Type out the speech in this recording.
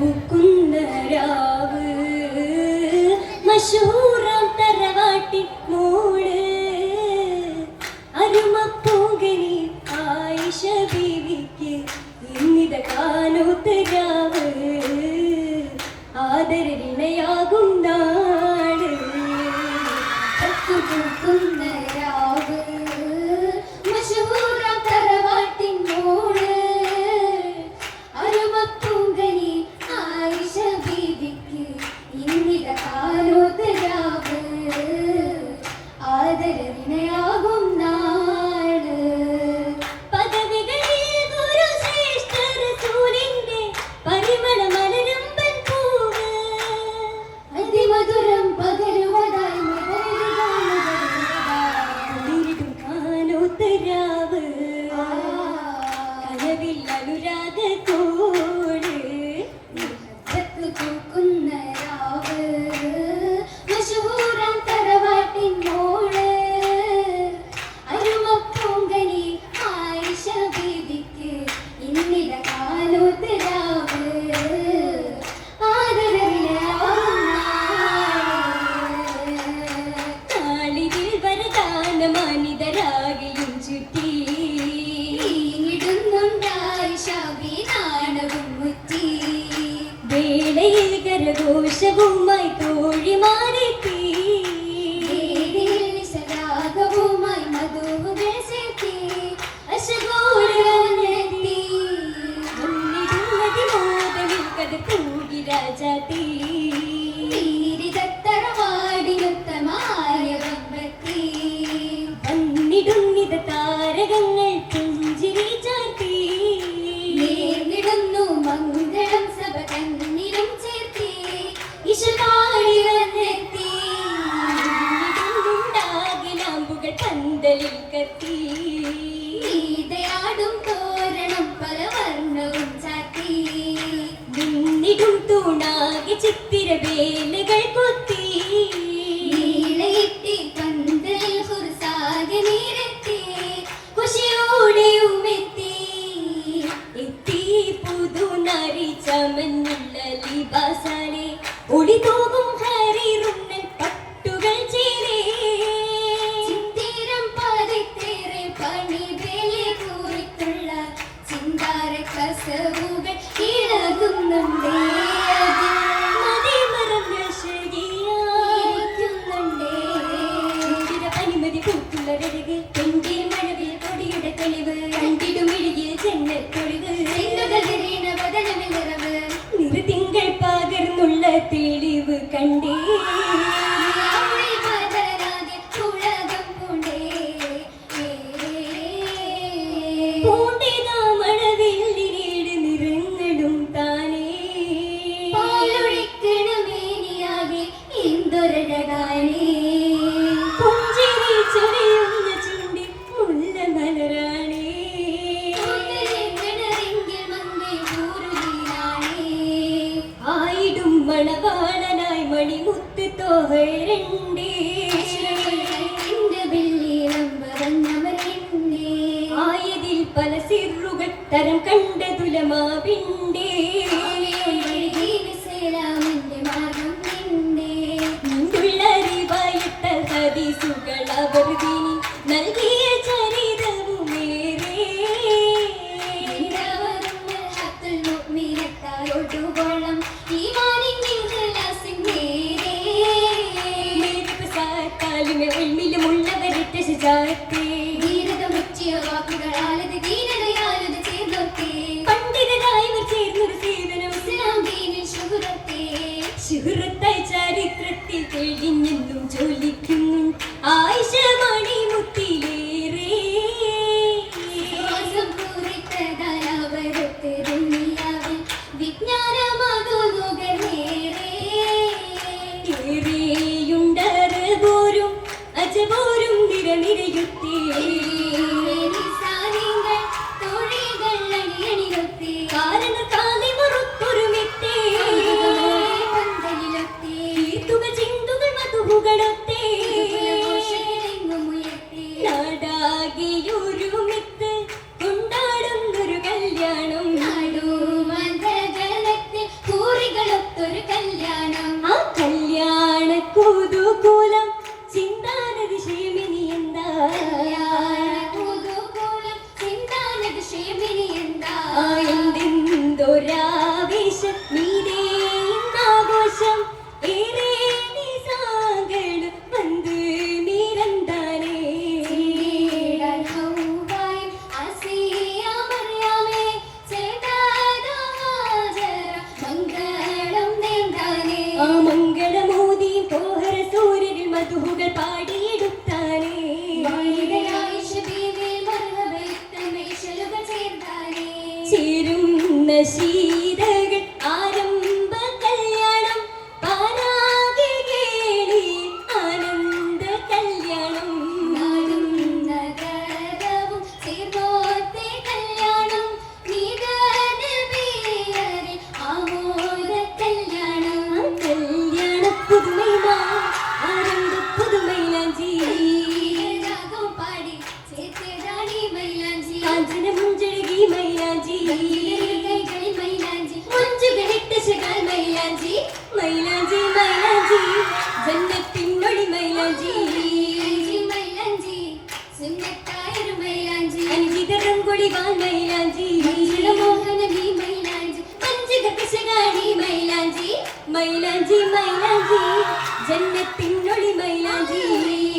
പൂക്കുന്ന രാവ്. തറവാട്ടി മോൾ. ആയിഷ ബീവിക്ക് ഇന്നിത കാനൂത്ത് ആദരവി Hoje chegou mais. വേലുകൾ കുത്തി. നീളയിട്ടി പന്തൽ ഹുർസാഗ നീരത്തി ഖുഷിയോടെ ഉമെത്തി. എത്തി പുതു നരി ചമന്നുള്ള ലിബാസാലെ. ഒളി തൂകും ഹരി റുണ്ണൽ പട്ടുകൾ ചേരേ. ചിത്തിരം പതിത്തേറെ പണി വേലെ കൂറിത്തുള്ള ചിന്താര കസവുകൾ ഇളകുന്നുണ്ടേ தெளிவு கண்டே. பூண்ட തരം കണ്ട തുലമാവിന്റെ. ുള്ളറിവായിട്ട ഹദീസുകൾ സുഹൃത്ത ചരിത്രത്തിൽ തെളിഞ്ഞെന്നും ജോലിക്കുന്നു ആയിഷ അഴകിയൊരുമിത്ത് കൊണ്ടാടുന്നൊരു കല്യാണം. നടുമതകലത്തിൽ കൂറികളൊത്തൊരു കല്യാണം. ആ കല്യാണ കൂതുകൂലം ചിന്താന ദിശയമിനി എന്താ? who get by. മൈലാഞ്ചി മൈലാഞ്ചി. ജന്മത്തിനൊളി മൈലാഞ്ചി.